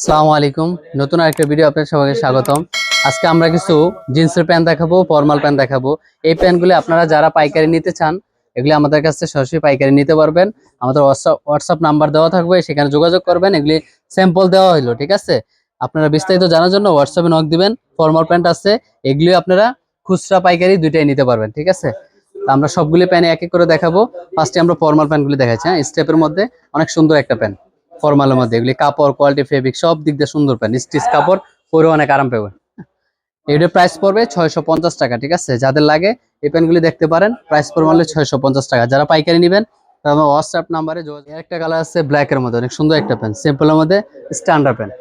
আসসালামু আলাইকুম। নতুন আরেকটা ভিডিও আপনার সবাইকে স্বাগতম। আজকে আমরা কিছু জিন্সের প্যান্ট দেখাবো ফর্মাল প্যান্ট দেখাবো। এই প্যান্টগুলি আপনারা যারা পাইকারি নিতে চান, এগুলি আমাদের কাছে সরাসরি পাইকারি নিতে পারবেন। আমাদের হোয়াটসঅ্যাপ হোয়াটসঅ্যাপ নাম্বার দেওয়া থাকবে, সেখানে যোগাযোগ করবেন। এগুলি স্যাম্পল দেওয়া হলো ঠিক আছে? আপনারা বিস্তারিত জানার জন্য হোয়াটসঅ্যাপে নক দিবেন ফর্মাল প্যান্ট আছে। এগুলি আপনারা খুচরা পাইকারি দুইটাই নিতে পারবেন, ঠিক আছে? তো আমরা সবগুলি প্যান্ট এক এক করে দেখাবো। ফার্স্টে আমরা ফর্মাল প্যান্টগুলি দেখাচ্ছি হ্যাঁ? স্টেপের মধ্যে অনেক সুন্দর একটা প্যান্ট। ফর্মালের মধ্যে, এগুলি কাপড় কোয়ালিটি ফেব্রিক সব দিক দিয়ে সুন্দর প্যান্ট, স্টিচ কাপড়, পরে অনেক আরাম পাবেন এটার প্রাইস পড়বে ছয়শো পঞ্চাশ টাকা, ঠিক আছে? যাদের লাগে এই প্যান্টগুলি দেখতে পারেন প্রাইস পড়বে ছয়শো টাকা। যারা পাইকারি নেবেন, তারা হোয়াটসঅ্যাপ নাম্বারে একটা কালার আছে ব্ল্যাকের মধ্যে, অনেক সুন্দর একটা প্যান্ট সিম্পলের মধ্যে স্ট্যান্ডার্ড প্যান্ট।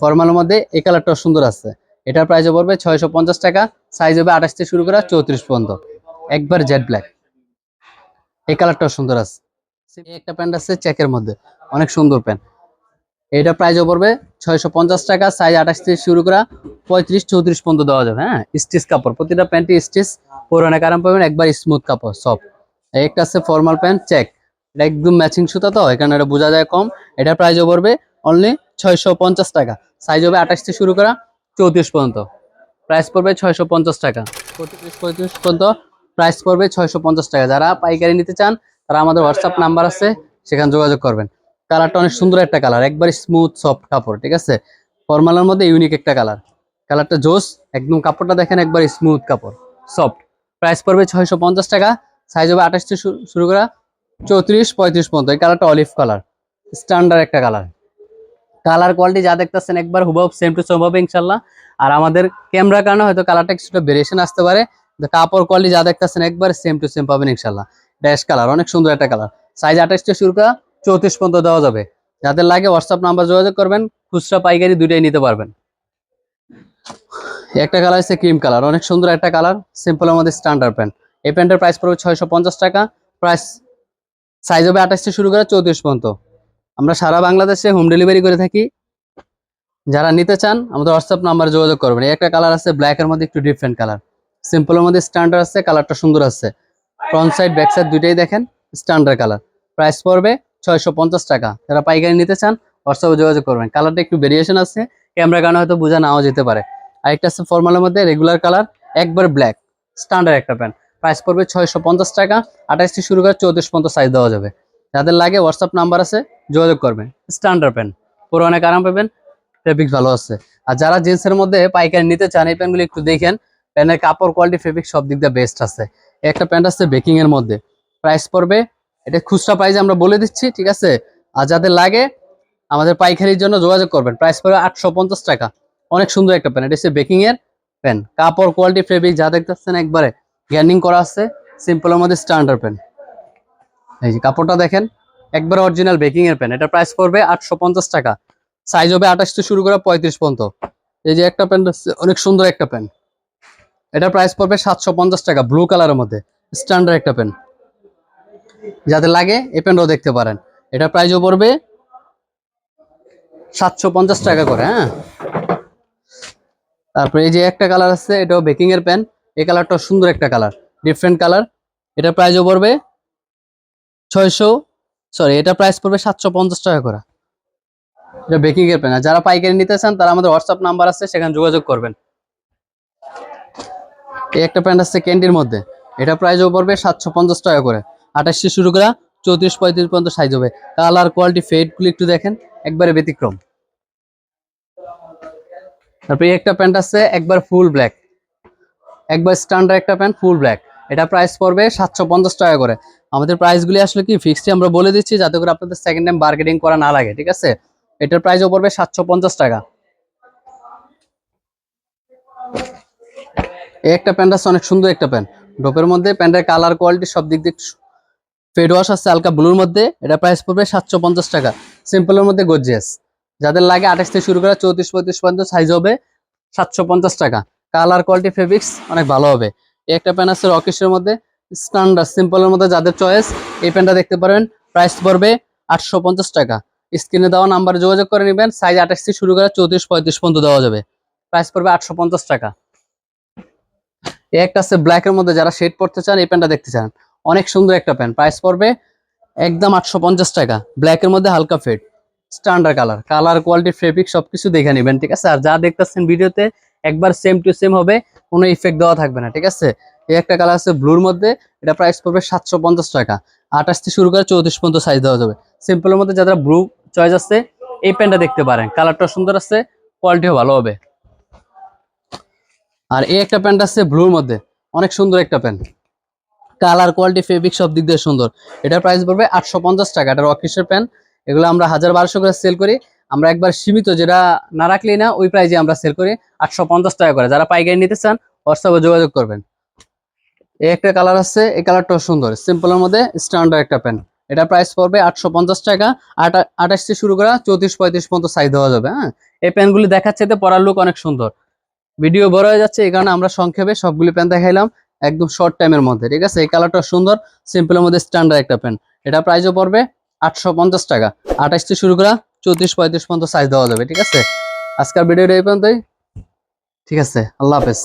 ফর্মালের মধ্যে এই কালারটাও সুন্দর আছে। এটার প্রাইস পড়বে ছয়শো পঞ্চাশ টাকা সাইজ হবে আঠাশ থেকে শুরু করা চৌত্রিশ পর্যন্ত। একবার জেড ব্ল্যাক এই কালারটাও সুন্দর আছে। একটা প্যান্ট আছে চেকের মধ্যে। অনেক সুন্দর প্যান্ট। এটা প্রাইসও পড়বে ছয়শো পঞ্চাশ টাকা সাইজ আঠাশ থেকে শুরু করা পঁয়ত্রিশ, চৌত্রিশ পর্যন্ত দেওয়া যাবে হ্যাঁ? স্টিচ কাপড়। প্রতিটা প্যান্টই স্টিচ পরে অনেক আরাম পাবেন একবার স্মুথ কাপড় সব একটা আছে ফর্মাল প্যান্ট চেক এটা একদম ম্যাচিং সুতা তো, এখানে এটা বোঝা যায় কম। এটা প্রাইসও পড়বে অনলি ছয়শো পঞ্চাশ টাকা। সাইজ হবে আঠাশ থেকে শুরু করা চৌত্রিশ পর্যন্ত। প্রাইস পড়বে ছয়শো পঞ্চাশ টাকা। পঁয়ত্রিশ পঁয়ত্রিশ পর্যন্ত প্রাইস পড়বে ছয়শো পঞ্চাশ টাকা। যারা পাইকারি নিতে চান তারা আমাদের হোয়াটসঅ্যাপ নাম্বার আছে, সেখানে যোগাযোগ করবেন। কালারটা অনেক সুন্দর একটা কালার একবার স্মুথ সফট কাপড়, ঠিক আছে? ফর্মালের মধ্যে ইউনিক একটা কালার কালারটা জোস, একদম কাপড়টা দেখেন একবার স্মুথ কাপড় সফট প্রাইস পড়বে ছয়শো পঞ্চাশ টাকা সাইজ হবে আঠাশ থেকে শুরু করা চৌত্রিশ, পঁয়ত্রিশ পর্যন্ত। এই কালারটা অলিভ কালার স্ট্যান্ডার্ড একটা কালার কালার কোয়ালিটি যা দেখতেছেন একবার হুবহু সেম টু সেম হবে ইনশাল্লাহ। আর আমাদের ক্যামেরার কারণে হয়তো কালারটা কিছুটা ভেরিয়েশন আসতে পারে। কাপড় কোয়ালিটি যা দেখতেছেন একবার সেম টু সেম পাবেন ইনশাল্লাহ। ড্যাশ কালার, অনেক সুন্দর একটা কালার। সাইজ আঠাশ থেকে শুরু করা চৌত্রিশ পর্যন্ত দেওয়া যাবে। যাদের লাগে হোয়াটসঅ্যাপ নাম্বার যোগাযোগ করবেন, খুচরা পাইকারি দুইটাই নিতে পারবেন। একটা কালার হচ্ছে ক্রিম কালার, অনেক সুন্দর একটা কালার সিম্পল আমাদের স্ট্যান্ডার্ড প্যান্ট এই প্যান্টের প্রাইস পড়বে ছয়শো পঞ্চাশ টাকা। প্রাইস সাইজ হবে আঠাশ থেকে শুরু করে চৌত্রিশ পর্যন্ত। আমরা সারা বাংলাদেশে হোম ডেলিভারি করে থাকি। যারা নিতে চান, আমাদের হোয়াটসঅ্যাপ নাম্বার যোগাযোগ করবেন। একটা কালার আছে ব্ল্যাকের মধ্যে একটু ডিফারেন্ট কালার। সিম্পলের মধ্যে স্ট্যান্ডার্ড আছে, কালারটা সুন্দর আছে। ফ্রন্ট সাইড ব্যাক সাইড দুইটাই দেখেন স্ট্যান্ডার্ড কালার প্রাইস পড়বে ছয়শো পঞ্চাশ টাকা। যারা পাইকারি নিতে চান হোয়াটসঅ্যাপে যোগাযোগ করবেন। কালারটা একটু ভেরিয়েশন আছে ক্যামেরা কারণে হয়তো বোঝা নাও যেতে পারে। আরেকটা আছে ফর্মালের মধ্যে রেগুলার কালার একবার ব্ল্যাক স্ট্যান্ডার্ড একটা প্যান্ট প্রাইস পড়বে ছয়শো পঞ্চাশ টাকা, আঠাশ থেকে শুরু করে চৌত্রিশ পর্যন্ত সাইজ দেওয়া যাবে। যাদের লাগে হোয়াটসঅ্যাপ নাম্বার আছে, যোগাযোগ করবেন। স্ট্যান্ডার্ড প্যান্ট পুরো অনেক আরাম পাবেন ফেব্রিক ভালো আছে। আর যারা জিন্সের মধ্যে পাইকারি নিতে চান, এই প্যান্টগুলি একটু দেখেন। প্যান্টের কাপড় কোয়ালিটি ফেব্রিক সব দিক দিয়ে বেস্ট আছে। একটা প্যান্ট আছে বেকিং এর মধ্যে। প্রাইস পড়বে, এটা খুচরা প্রাইস আমরা বলে দিচ্ছি, ঠিক আছে? আর যাদের লাগে, আমাদের পাইকারির জন্য যোগাযোগ করবেন। প্রাইস পড়বে আটশো পঞ্চাশ টাকা। অনেক সুন্দর একটা প্যান্ট, এটা হচ্ছে বেকিং এর প্যান্ট। কাপড় কোয়ালিটি ফেব্রিক যা দেখতেছেন একবারে গ্যান্ডিং করা আছে সিম্পলের মধ্যে স্ট্যান্ডার্ড প্যান্ট। এই যে কাপড়টা দেখেন, একবার অরিজিনাল বেকিং এর প্যান্ট। এটা প্রাইস পড়বে আটশো পঞ্চাশ টাকা। সাইজ হবে আঠাশ থেকে শুরু করে পঁয়ত্রিশ পর্যন্ত। এই যে একটা প্যান্ট, অনেক সুন্দর একটা প্যান্ট। এটা প্রাইস পড়বে সাতশো পঞ্চাশ টাকা ব্লু কালারের মধ্যে স্ট্যান্ডার্ড একটা পেন যাদের লাগে, এই প্যান্টও দেখতে পারেন। এটা প্রাইসও পড়বে সাতশো পঞ্চাশ টাকা করে হ্যাঁ। তারপরে এই যে একটা কালার আছে, এটাও বেকিং এর প্যান্ট এই কালারটা সুন্দর একটা কালার ডিফারেন্ট কালার এটা প্রাইসও পড়বে ছয়শো সরি এটা প্রাইস পড়বে সাতশো পঞ্চাশ টাকা করে। এটা বেকিং এর প্যান্ট যারা পাইকারি নিতে চান, তারা আমাদের হোয়াটসঅ্যাপ নাম্বার আছে, সেখানে যোগাযোগ করবেন। এই একটা প্যান্ট আছে ক্যান্ডির মধ্যে। এটা প্রাইসও পড়বে সাতশো পঞ্চাশ টাকা করে। আঠাশ শুরু করা চৌত্রিশ, পঁয়ত্রিশ পর্যন্ত সাইজ হবে। কালার কোয়ালিটি ফেডগুলো একটু দেখেন, একবারে ব্যতিক্রম। তারপরে একটা প্যান্ট আছে, একবার ফুল ব্ল্যাক একবার স্ট্যান্ডার্ড একটা প্যান্ট ফুল ব্ল্যাক এটা প্রাইস পড়বে সাতশো পঞ্চাশ টাকা করে। আমাদের প্রাইসগুলি আসলে কি ফিক্সড আমরা বলে দিচ্ছি, যাতে করে আপনাদের সেকেন্ড টাইম মার্কেটিং করা না লাগে, ঠিক আছে? এটার প্রাইসও পড়বে সাতশো পঞ্চাশ টাকা। এই একটা প্যান্ট আছে, অনেক সুন্দর একটা প্যান্ট। ডোপের মধ্যে প্যান্টের কালার কোয়ালিটি সব দিক দিয়ে ফেড ওয়াশ আছে, হালকা ব্লুর মধ্যে। এটা প্রাইস পড়বে সাতশো পঞ্চাশ টাকা। সিম্পলের মধ্যে গর্জিয়াস যাদের লাগে আঠাশ থেকে শুরু করে চৌত্রিশ, পঁয়ত্রিশ পর্যন্ত সাইজ হবে সাতশো পঞ্চাশ টাকা। কালার কোয়ালিটি ফেব্রিক্স অনেক ভালো হবে। এই একটা প্যান্ট আছে রকেশের মধ্যে স্ট্যান্ডার্ড সিম্পলের মধ্যে যাদের চয়েস এই প্যান্টটা দেখতে পারবেন প্রাইস পড়বে আটশো পঞ্চাশ টাকা। স্ক্রিনে দেওয়া নাম্বারে যোগাযোগ করে নেবেন। সাইজ আঠাশ থেকে শুরু করে চৌত্রিশ, পঁয়ত্রিশ পর্যন্ত দেওয়া যাবে। প্রাইস পড়বে আটশো পঞ্চাশ টাকা। একটা আছে ব্ল্যাকের মধ্যে, যারা শেড পড়তে চান, এই প্যান্টটা দেখতে চান। অনেক সুন্দর একটা প্যান্ট। প্রাইস পড়বে একদম আটশো পঞ্চাশ টাকা। ব্ল্যাকের মধ্যে হালকা fade standard colour colour quality fabric সবকিছু দেখে নেবেন, ঠিক আছে? আর যা দেখতেছেন ভিডিওতে, একবার সেম টু সেম হবে, কোনো ইফেক্ট দেওয়া থাকবে না, ঠিক আছে? এই একটা কালার আছে ব্লুর মধ্যে, এটা প্রাইস পড়বে সাতশো পঞ্চাশ টাকা। আঠাশ থেকে শুরু করে চৌত্রিশ পর্যন্ত সাইজ দেওয়া যাবে। সিম্পলের মধ্যে যারা ব্লু চয়েস আছে, এই প্যান্টটা দেখতে পারেন। কালারটা সুন্দর আছে কোয়ালিটিও ভালো হবে। আর এই একটা প্যান্ট আছে ব্লুর মধ্যে। অনেক সুন্দর একটা প্যান্ট। কালার, কোয়ালিটি, ফেব্রিক সব দিক দিয়ে সুন্দর। এটার প্রাইস পড়বে আটশো পঞ্চাশ টাকা। এটা রকিসের প্যান্ট। এগুলো আমরা হাজার বারোশো করে সেল করি। আমরা একবার সীমিত যেটা না রাখলেই না, ওই প্রাইজে আমরা সেল করি। আটশো পঞ্চাশ টাকা করে। যারা পাইকারি নিতে চান হোয়াটসঅ্যাপে যোগাযোগ করবেন। এই একটা কালার আছে, এই কালারটাও সুন্দর। সিম্পলের মধ্যে স্ট্যান্ডার্ড একটা প্যান্ট। এটা প্রাইস পড়বে আটশো পঞ্চাশ টাকা। আটা আঠাশ থেকে শুরু করা চৌত্রিশ পঁয়ত্রিশ পর্যন্ত সাইজ দেওয়া যাবে হ্যাঁ? এই প্যান্টগুলি দেখাচ্ছে পরার লুক অনেক সুন্দর। ভিডিও বড় হয়ে যাচ্ছে, এই কারণে আমরা সংক্ষেপে সবগুলি প্যান্ট দেখাইলাম, একদম শর্ট টাইমের মধ্যে, ঠিক আছে? এই কালারটা সুন্দর সিম্পলের মধ্যে স্ট্যান্ডার্ড একটা প্যান্ট এটা প্রাইসও পড়বে আটশো পঞ্চাশ টাকা। আঠাশ থেকে শুরু করা চৌত্রিশ, পঁয়ত্রিশ পর্যন্ত সাইজ দেওয়া যাবে, ঠিক আছে? আজকের ভিডিওটা এই পর্যন্তই। ঠিক আছে, আল্লাহ হাফেজ।